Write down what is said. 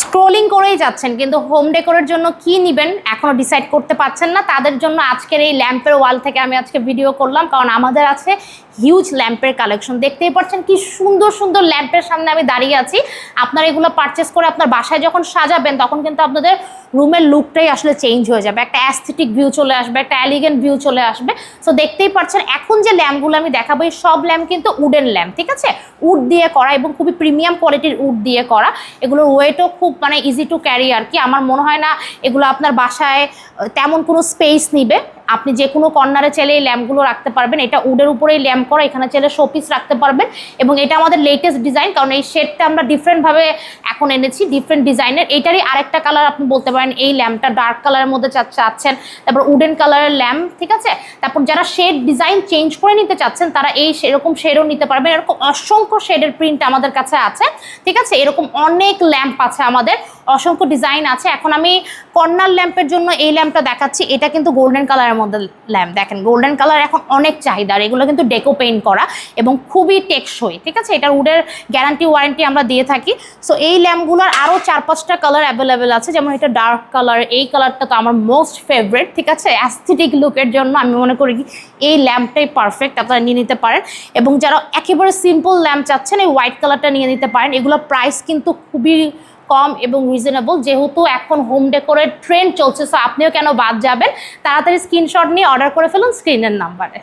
Scrolling করেই যাচ্ছেন, কিন্তু হোম ডেকোরের জন্য কি নেবেন এখনও ডিসাইড করতে পারছেন না। তাদের জন্য আজকের এই ল্যাম্পের ওয়াল থেকে আমি আজকে ভিডিও করলাম, কারণ আমাদের আছে হিউজ ল্যাম্পের কালেকশন দেখতেই পাচ্ছেন কি সুন্দর সুন্দর ল্যাম্পের সামনে আমি দাঁড়িয়ে আছি। আপনারা এগুলো পারচেস করে আপনার বাসায় যখন সাজাবেন, তখন কিন্তু আপনাদের রুমের লুকটাই আসলে চেঞ্জ হয়ে যাবে। একটা অ্যাস্থেটিক ভিউ চলে আসবে, একটা অ্যালিগেন্ট ভিউ চলে আসবে। সো দেখতেই পাচ্ছেন এখন যে ল্যাম্পগুলো আমি দেখাবো, এই সব ল্যাম্প কিন্তু উডেন ল্যাম্প, ঠিক আছে? উড দিয়ে করা এবং খুবই প্রিমিয়াম কোয়ালিটির উড দিয়ে করা। এগুলোর ওয়েটও খুব মানে ইজি টু ক্যারি আর কি। আমার মনে হয় না এগুলো আপনার বাসায় তেমন কোনো স্পেস নিবে। আপনি যে কোনো কর্নারে চাইলে এই ল্যাম্পগুলো রাখতে পারবেন। এটা উডের উপরেই ল্যাম্প করা, এখানে চাইলে শোপিস রাখতে পারবেন এবং এটা আমাদের লেটেস্ট ডিজাইন কারণ এই শেডটা আমরা ডিফারেন্টভাবে এখন এনেছি ডিফারেন্ট ডিজাইনের এটারই আরেকটা কালার আপনি বলতে পারেন, এই ল্যাম্পটা ডার্ক কালারের মধ্যে চাচ্ছেন, তারপর উডেন কালারের ল্যাম্প, ঠিক আছে? তারপর যারা শেড ডিজাইন চেঞ্জ করে নিতে চাচ্ছেন, তারা এই সেরকম শেডও নিতে পারবেন। এরকম অসংখ্য শেডের প্রিন্ট আমাদের কাছে আছে, ঠিক আছে? এরকম অনেক ল্যাম্প আছে আমাদের, অসংখ্য ডিজাইন আছে। এখন আমি কর্নার ল্যাম্পের জন্য এই ল্যাম্পটা দেখাচ্ছি। এটা কিন্তু গোল্ডেন কালারের মধ্যে ল্যাম্প। দেখেন গোল্ডেন কালার এখন অনেক চাহিদা, আর এগুলো কিন্তু ডেকো পেইন্ট করা এবং খুবই টেকসই, ঠিক আছে? এটার উডের গ্যারান্টি ওয়ারেন্টি আমরা দিয়ে থাকি। সো এই ল্যাম্পগুলোর আরও চার পাঁচটা কালার অ্যাভেলেবেল আছে। যেমন এটা ডার্ক কালার এই কালারটা তো আমার মোস্ট ফেভারিট ঠিক আছে? অ্যাস্থেটিক লুকের জন্য আমি মনে করি কি, এই ল্যাম্পটাই পারফেক্ট আপনারা নিয়ে নিতে পারেন। এবং যারা একেবারে সিম্পল ল্যাম্প চাচ্ছেন, এই হোয়াইট কালারটা নিয়ে নিতে পারেন। এগুলোর প্রাইস কিন্তু খুবই কম এবং রিজনেবল যেহেতু এখন হোম ডেকোরের ট্রেন্ড চলছে সো আপনিও কেন বাদ যাবেন? তাড়াতাড়ি স্ক্রিনশট নিয়ে অর্ডার করে ফেলুন স্ক্রিনের নাম্বারে